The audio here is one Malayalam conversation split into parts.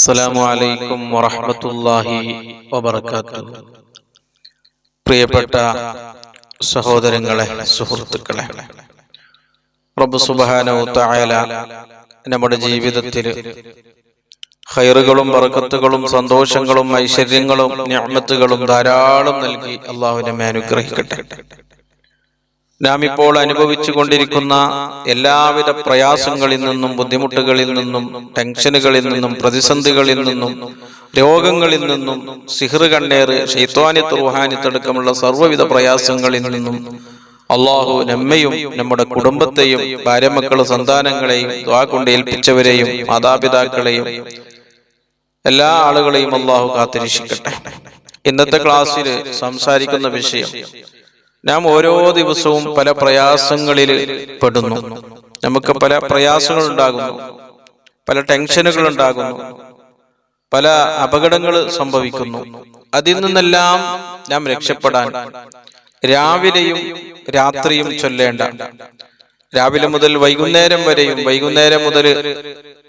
അസ്സലാമു അലൈക്കും വറഹ്മത്തുള്ളാഹി വബറകാത്തു പ്രിയപ്പെട്ട സഹോദരങ്ങളെ സുഹൃത്തുക്കളെ റബ്ബ് തആല നമ്മുടെ ജീവിതത്തിൽ ഖൈറുകളും വറക്കത്തുകളും സന്തോഷങ്ങളും ഐശ്വര്യങ്ങളും ഞാമത്തുകളും ധാരാളം നൽകി അള്ളാഹുവിനെ അനുഗ്രഹിക്കട്ടെ. നാം ഇപ്പോൾ അനുഭവിച്ചു കൊണ്ടിരിക്കുന്ന എല്ലാവിധ പ്രയാസങ്ങളിൽ നിന്നും ബുദ്ധിമുട്ടുകളിൽ നിന്നും ടെൻഷനുകളിൽ നിന്നും പ്രതിസന്ധികളിൽ നിന്നും രോഗങ്ങളിൽ നിന്നും സിഹ്റ് കണ്ണേറ് ഷെയ്ത്വാനിത്ത് റുഹാനിത്തടക്കമുള്ള സർവവിധ പ്രയാസങ്ങളിൽ നിന്നും അള്ളാഹു നമ്മയും നമ്മുടെ കുടുംബത്തെയും ഭാര്യമക്കൾ സന്താനങ്ങളെയും ദ്വാ കൊണ്ട് ഏൽപ്പിച്ചവരെയും മാതാപിതാക്കളെയും എല്ലാ ആളുകളെയും അള്ളാഹു കാത്തിരക്ഷിക്കട്ടെ. ഇന്നത്തെ ക്ലാസ്സിൽ സംസാരിക്കുന്ന വിഷയം നാം ഓരോ ദിവസവും പല പ്രയാസങ്ങളിൽ പെടുന്നു. നമുക്ക് പല പ്രയാസങ്ങൾ ഉണ്ടാകുന്നു. പല ടെൻഷനുകൾ ഉണ്ടാകുന്നു. പല അപകടങ്ങൾ സംഭവിക്കുന്നു. അതിൽ നിന്നെല്ലാം നാം രക്ഷപ്പെടാൻ രാവിലെയും രാത്രിയും ചൊല്ലേണ്ട. രാവിലെ മുതൽ വൈകുന്നേരം വരെയും വൈകുന്നേരം മുതൽ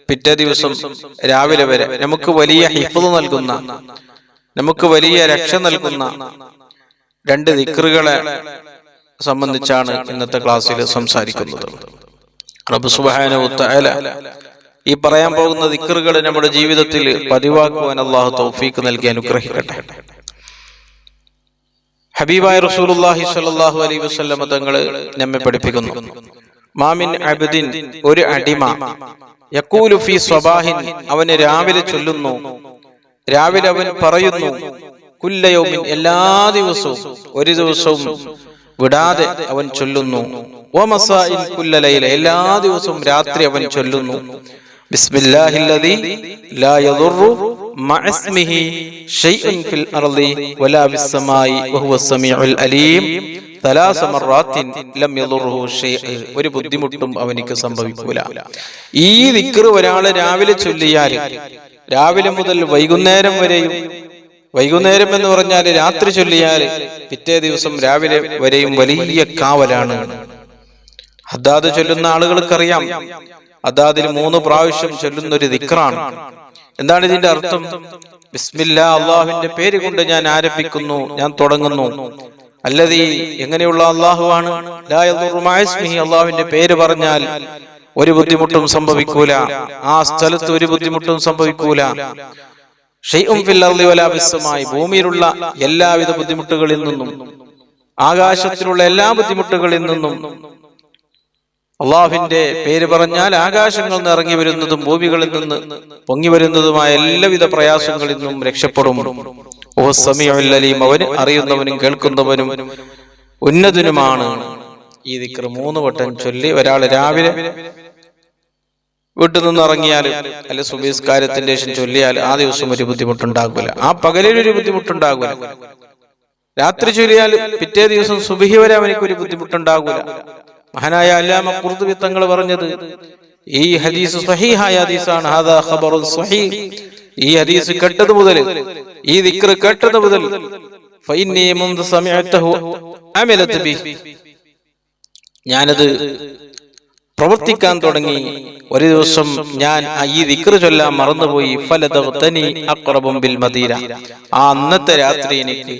പിറ്റേ ദിവസം രാവിലെ വരെ നമുക്ക് വലിയ ഹിഫ്ത് നൽകുന്ന നമുക്ക് വലിയ രക്ഷ നൽകുന്ന രണ്ട് ദിക്റുകളെ സംബന്ധിച്ചാണ് ഇന്നത്തെ ക്ലാസ്സിൽ സംസാരിക്കുന്നത്. റബ്ബ് സുബ്ഹാനഹു തആല ഈ പറയാൻ പോകുന്ന ദിക്റുകൾ നമ്മുടെ ജീവിതത്തിൽ പതിവാക്കുവാൻ അള്ളാഹു തൗഫീക്ക് നൽകി അനുഗ്രഹിക്കട്ടെ. ഹബീബായ റസൂലുള്ളാഹി സ്വല്ലല്ലാഹു അലൈഹി വസല്ലം തങ്ങൾ നമ്മെ പഠിപ്പിക്കുന്നു. മാമിൻ അബ്ദിൻ ഒരു അടിമ. യഖൂലു ഫീ സ്വബാഹിൻ. അവനെ രാവിലെ ചൊല്ലുന്നു. രാവിലെ അവൻ പറയുന്നു. കുല്ലയൗമിൻ എല്ലാ ദിവസവും ഒരു ദിവസവും വിടാതെ അവൻ ചൊല്ലുന്നു. ഓമസായി കുല്ലലയിലെ എല്ലാ ദിവസവും രാത്രി അവൻ ചൊല്ലുന്നു. ലാ മഅസ്മിഹി ഷൈഉൻ ഫിൽ സമീഉൽ അലീം. ഒരു ബുദ്ധിമുട്ടും അവനിക്ക് സംഭവിക്കൂല. ഈ ദിക്ർ ഒരാൾ രാവിലെ ചൊല്ലിയാൽ രാവിലെ മുതൽ വൈകുന്നേരം വരെയും വൈകുന്നേരം എന്ന് പറഞ്ഞാൽ രാത്രി ചൊല്ലിയാൽ പിറ്റേ ദിവസം രാവിലെ വരെയും വലിയ കാവലാണ്. അതാത് ചൊല്ലുന്ന ആളുകൾക്കറിയാം. അതാതിൽ മൂന്ന് പ്രാവശ്യം ചൊല്ലുന്ന ഒരു ദിക്റാണ്. എന്താണ് ഇതിന്റെ അർത്ഥം? ബിസ്മില്ല അള്ളാഹുവിന്റെ പേര് കൊണ്ട് ഞാൻ ആരംഭിക്കുന്നു ഞാൻ തുടങ്ങുന്നു. അല്ലതി എങ്ങനെയുള്ള അള്ളാഹുവാണ്? അള്ളാഹുവിന്റെ പേര് പറഞ്ഞാൽ ഒരു ബുദ്ധിമുട്ടും സംഭവിക്കൂല. ആ സ്ഥലത്ത് ഒരു ബുദ്ധിമുട്ടും സംഭവിക്കൂല. മായി ഭൂമിയിലുള്ള എല്ലാവിധ ബുദ്ധിമുട്ടുകളിൽ നിന്നും ആകാശത്തിലുള്ള എല്ലാ ബുദ്ധിമുട്ടുകളിൽ നിന്നും അള്ളാഹുവിന്റെ പേര് പറഞ്ഞാൽ ആകാശങ്ങളിൽ നിന്ന് ഇറങ്ങി വരുന്നതും ഭൂമികളിൽ നിന്ന് പൊങ്ങി വരുന്നതുമായ എല്ലാവിധ പ്രയാസങ്ങളിൽ നിന്നും രക്ഷപ്പെടും. ഓ അവന് അറിയുന്നവനും കേൾക്കുന്നവനും ഉന്നതനുമാണ് ഈ ദിക്കർ മൂന്ന് വട്ടം ചൊല്ലി ഒരാൾ രാവിലെ വീട്ടിൽ നിന്ന് ഇറങ്ങിയാൽ അല്ലെ സുബീസ്കാരത്തിന്റെ ശേഷം ചൊല്ലിയാൽ ആ ദിവസം ഒരു ബുദ്ധിമുട്ടുണ്ടാകില്ല ആ പകലിൽ ഒരു ബുദ്ധിമുട്ടുണ്ടാകില്ല രാത്രി ചൊല്ലിയാൽ പിറ്റേ ദിവസം സുബിഹി വരെ അവനിക്ക് ഒരു ബുദ്ധിമുട്ടുണ്ടാകില്ല മഹാനായ അല്ലാമ കുർദ് തങ്ങൾ പറഞ്ഞത് ഈ ഹദീസ് സഹീഹായ ഹദീസാണ്. ഹാദാ ഖബറുൻ സഹീഹ് ഈ ഹദീസ് കേട്ടത് മുതൽ ഈ ദിക്ർ കേട്ടത് മുതൽ ഫൈന്നി മുൻദ സമിഅതഹു അമലത്ത് ബി ഞാനത് പ്രവർത്തിക്കാൻ തുടങ്ങി. ഒരു ദിവസം ഞാൻ ഈ ദിക്ർ ചൊല്ലാൻ മറന്നുപോയി. ഫലതനി അക്രബും ബിൽ മദീന. ആ അന്നത്തെ രാത്രി എനിക്ക്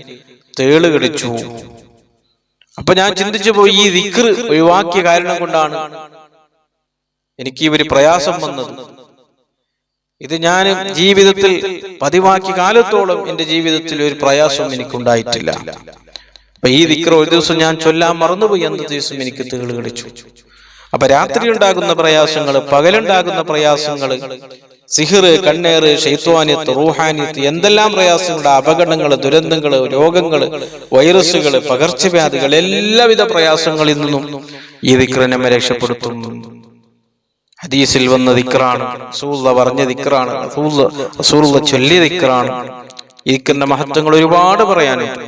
തേൾ കടിച്ചു അപ്പൊ ഞാൻ ചിന്തിച്ചു പോയി ഈ ദിക്ർ ഒഴിവാക്കിയ കാരണം കൊണ്ടാണ് എനിക്ക് ഒരു പ്രയാസം വന്നത്. ഇത് ഞാൻ ജീവിതത്തിൽ പതിവാക്കി കാലത്തോളം എന്റെ ജീവിതത്തിൽ ഒരു പ്രയാസം എനിക്കുണ്ടായിട്ടില്ല. അപ്പൊ ഈ ദിക്ർ ഒരു ദിവസം ഞാൻ ചൊല്ലാൻ മറന്നുപോയി. അന്ന ദിവസം എനിക്ക് തേൾ കടിച്ചു അപ്പൊ രാത്രി ഉണ്ടാകുന്ന പ്രയാസങ്ങൾ പകലുണ്ടാകുന്ന പ്രയാസങ്ങൾ സിഹിർ കണ്ണേറ് ഷെയ്ത്വാനിയത്ത് റൂഹാനിയത്ത് എന്തെല്ലാം പ്രയാസങ്ങളുടെ അപകടങ്ങൾ ദുരന്തങ്ങൾ രോഗങ്ങൾ വൈറസുകൾ പകർച്ചവ്യാധികൾ എല്ലാവിധ പ്രയാസങ്ങളിൽ നിന്നും ഈ ദിക്ര നമ്മെ രക്ഷപ്പെടുത്തും ഹദീസിൽ വന്ന ദിക്റാണ് റസൂള്ള പറഞ്ഞ ദിക്റാണ് റസൂള്ള ചൊല്ലിയ ദിക്റാണ്. ഈ ദിക്റിന്റെ മഹത്വങ്ങൾ ഒരുപാട് പറയാനുണ്ട്.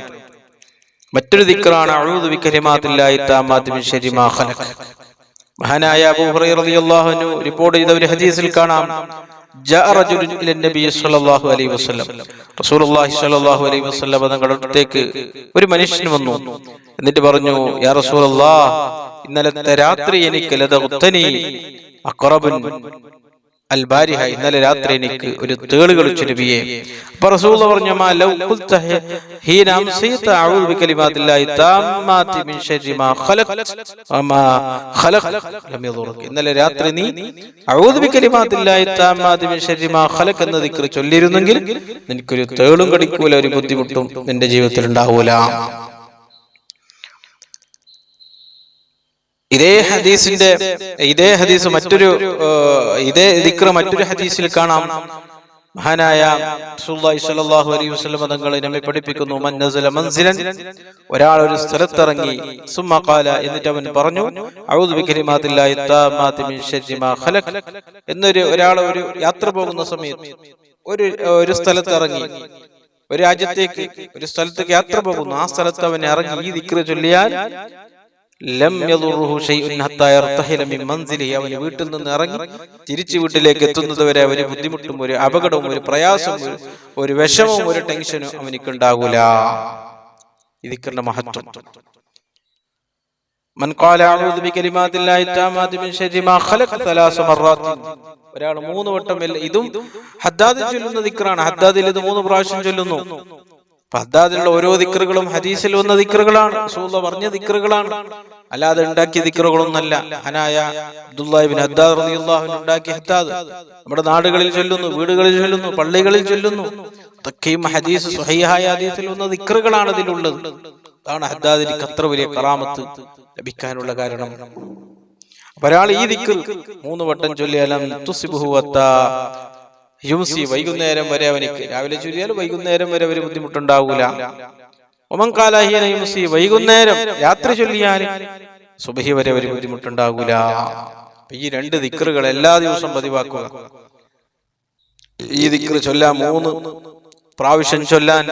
മറ്റൊരു ദിക്റാണ് അഊദു ബികലിമാത്തില്ലാഹി താമ്മാതി മിൻ ശർരി ഖലഖ. മഹാനായ അബൂ ഹുറൈറ റളിയല്ലാഹു റിപ്പോർട്ട് ചെയ്ത ഒരു ഹദീസിൽ കാണാം. തങ്ങളുടെ ഒരു മനുഷ്യൻ വന്നു. എന്നിട്ട് പറഞ്ഞു യാ റസൂലല്ലാഹ് ഇന്നലത്തെ രാത്രി എനിക്ക് ലദഗ്തനി അഖറബുൻ അൽ ബാരിഹ ഇന്നലെ രാത്രി എനിക്ക് ഒരു തേൾ കളിച്ചു നബിയെ. അപ്പൊ റസൂൽ പറഞ്ഞു മാ ലൗ ഖുൽത ഹി- ഹീന അംസൈത അഊദു ബികലിമാത്തില്ലാഹി താമ്മാതി മിൻ ശർരി മാ ഖലഖ. വമാ ഖലഖ. ലം യദുറുക ഇന്നലെ രാത്രി നീ അഊദു ബികലിമാത്തില്ലാഹി താമ്മാതി മിൻ ശർരി മാ ഖലഖ എന്ന ദിക്ർ ചൊല്ലിയിരുന്നെങ്കിൽ നിനക്കൊരു തേളും കടിക്കൂല ഒരു ബുദ്ധിമുട്ടും നിന്റെ ജീവിതത്തിൽ ഉണ്ടാവൂല. ഇതേ ഹദീസിന്റെ ഇതേ ഹദീസ് മറ്റൊരു ഇതേ ദിക്ർ മറ്റൊരു ഹദീസിൽ കാണാം. മഹാനായ സ്വല്ലല്ലാഹു അലൈഹി വസ്ലം തങ്ങൾ നമ്മെ പഠിപ്പിക്കുന്നു മന്നസല മൻസിലൻ ഒരാൾ ഒരു സ്ഥലത്തിറങ്ങി സുമ്മാല എന്നിട്ട് അവൻ പറഞ്ഞു എന്നൊരു ഒരാൾ ഒരു യാത്ര പോകുന്ന സമയത്ത് ഒരു ഒരു സ്ഥലത്ത് ഇറങ്ങി ഒരു രാജ്യത്തേക്ക് ഒരു സ്ഥലത്തേക്ക് യാത്ര പോകുന്നു. ആ സ്ഥലത്ത് അവൻ ഇറങ്ങി ഈ ദിക്ര ചൊല്ലിയാൽ അവന് വീട്ടിൽ നിന്ന് ഇറങ്ങി തിരിച്ചു വീട്ടിലേക്ക് എത്തുന്നത് വരെ അവന് ബുദ്ധിമുട്ടും ഒരു അപകടവും ഒരു പ്രയാസവും ഒരു വിഷമവും ഒരു ടെൻഷനും അവനിക്ക് ഉണ്ടാകൂല. ഇതിക്കറിന്റെ മഹത്വം. ഒരാൾ മൂന്ന് വട്ടം ഇതും ഹദ്ദാദിൽ ചൊല്ലുന്ന ദിക്കറാണ് ഹദ്ദാദിൽ ഇത് മൂന്ന് പ്രാവശ്യം ചൊല്ലുന്നു. അപ്പൊ ഓരോ ദിക്റുകളും ഹദീസിൽ വന്ന ദിക്റുകളാണ്. റസൂലുള്ള പറഞ്ഞ ദിക്റുകളാണ്. അല്ലാതെ ഉണ്ടാക്കിയ ദിക്റുകളൊന്നല്ല ഹനായ അബ്ദുല്ലാഹിബിൻ ഹദ്ദാദ് റളിയല്ലാഹു അൻഹു ഉണ്ടാക്കിയ ഹദ്ദാദ് നമ്മുടെ നാടുകളിൽ ചൊല്ലുന്നു വീടുകളിൽ ചൊല്ലുന്നു പള്ളികളിൽ ചൊല്ലുന്നു അതൊക്കെയും ഹദീസ് സ്വഹീഹായ ഹദീസിൽ വന്ന ദിക്റുകളാണ് അതിലുള്ളത് അതാണ് ഹദ്ദാദിന് അത്ര വലിയ കറാമത്ത് ലഭിക്കാനുള്ള കാരണം. ഒരാൾ ഈ ദിക്ർ മൂന്ന് വട്ടം ചൊല്ലിയാലും യുംസി വൈകുന്നേരം വരെ അവനിക്ക് രാവിലെ ചൊല്ലിയാൽ വൈകുന്നേരം വരെ ഒരു ബുദ്ധിമുട്ടുണ്ടാവൂല. ഒമൻ കാലാഹീന യുംസി വൈകുന്നേരം രാത്രി ചൊല്ലിയാൽ സുബഹി വരെ ഒരു ബുദ്ധിമുട്ടുണ്ടാകൂല ഈ രണ്ട് ദിക്റുകൾ എല്ലാ ദിവസവും പതിവാക്കുക. ഈ ദിക്ർ ചൊല്ലാൻ മൂന്ന് പ്രാവശ്യം ചൊല്ലാൻ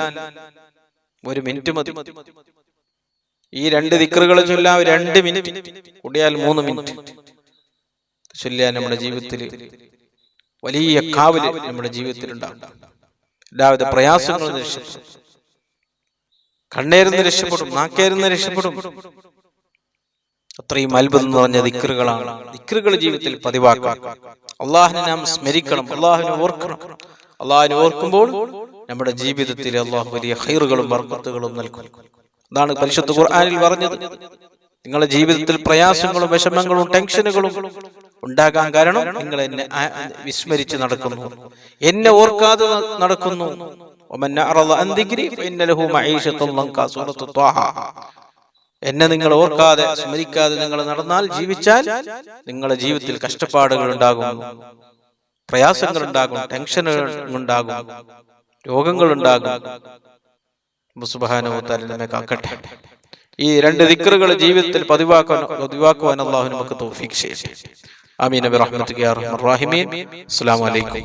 ഒരു മിനിറ്റ് മതി. ഈ രണ്ട് ദിക്റുകൾ ചൊല്ലാൻ രണ്ട് മിനിറ്റ്. കൂടിയാൽ മൂന്ന് മിനിറ്റ്. ചൊല്ലാൻ നമ്മുടെ ജീവിതത്തിൽ വലിയ കാവൽ നമ്മുടെ ജീവിതത്തിൽ ഉണ്ടാവും എല്ലാവിധ പ്രയാസങ്ങളും രക്ഷപ്പെടും കണ്ണേരുന്ന് രക്ഷപ്പെടും നാക്കേരുന്ന് രക്ഷപ്പെടും. അത്രയും അത്ഭുതം നിറഞ്ഞ ദിക്കറുകളാണ്. ദിക്കറുകൾ ജീവിതത്തിൽ പതിവാക്കുക അള്ളാഹിനെ നാം സ്മരിക്കണം അള്ളാഹിനെ ഓർക്കണം. അള്ളാഹിനെ ഓർക്കുമ്പോൾ നമ്മുടെ ജീവിതത്തിൽ അള്ളാഹു വലിയ ഹൈറുകളും വർക്കത്തുകളും നൽകും. അതാണ് പരിശുദ്ധ ഖുർആാനിൽ പറഞ്ഞത്. നിങ്ങളുടെ ജീവിതത്തിൽ പ്രയാസങ്ങളും വിഷമങ്ങളും ടെൻഷനുകളും ഉണ്ടാകാൻ കാരണം നിങ്ങൾ എന്നെ വിസ്മരിച്ച് നടക്കുന്നു. എന്നെ ഓർക്കാതെ നടക്കുന്നു. എന്നെ നിങ്ങൾ ഓർക്കാതെ സ്മരിക്കാതെ നിങ്ങൾ നടന്നാൽ ജീവിച്ചാൽ നിങ്ങളുടെ ജീവിതത്തിൽ കഷ്ടപ്പാടുകൾ ഉണ്ടാകും. പ്രയാസങ്ങൾ ഉണ്ടാകും. ടെൻഷനുകൾ ഉണ്ടാകും. രോഗങ്ങൾ ഉണ്ടാകും. കാക്കട്ടെ. ഈ രണ്ട് ദിക്കറുകൾ ജീവിതത്തിൽ പതിവാക്കാൻ പതിവാക്കുവാൻ അള്ളാഹു നമുക്ക് തോഫിക് ചെയ്യട്ടെ. ആമീൻ. അബി റഹ്മത്ത് യാ വലൈക്കും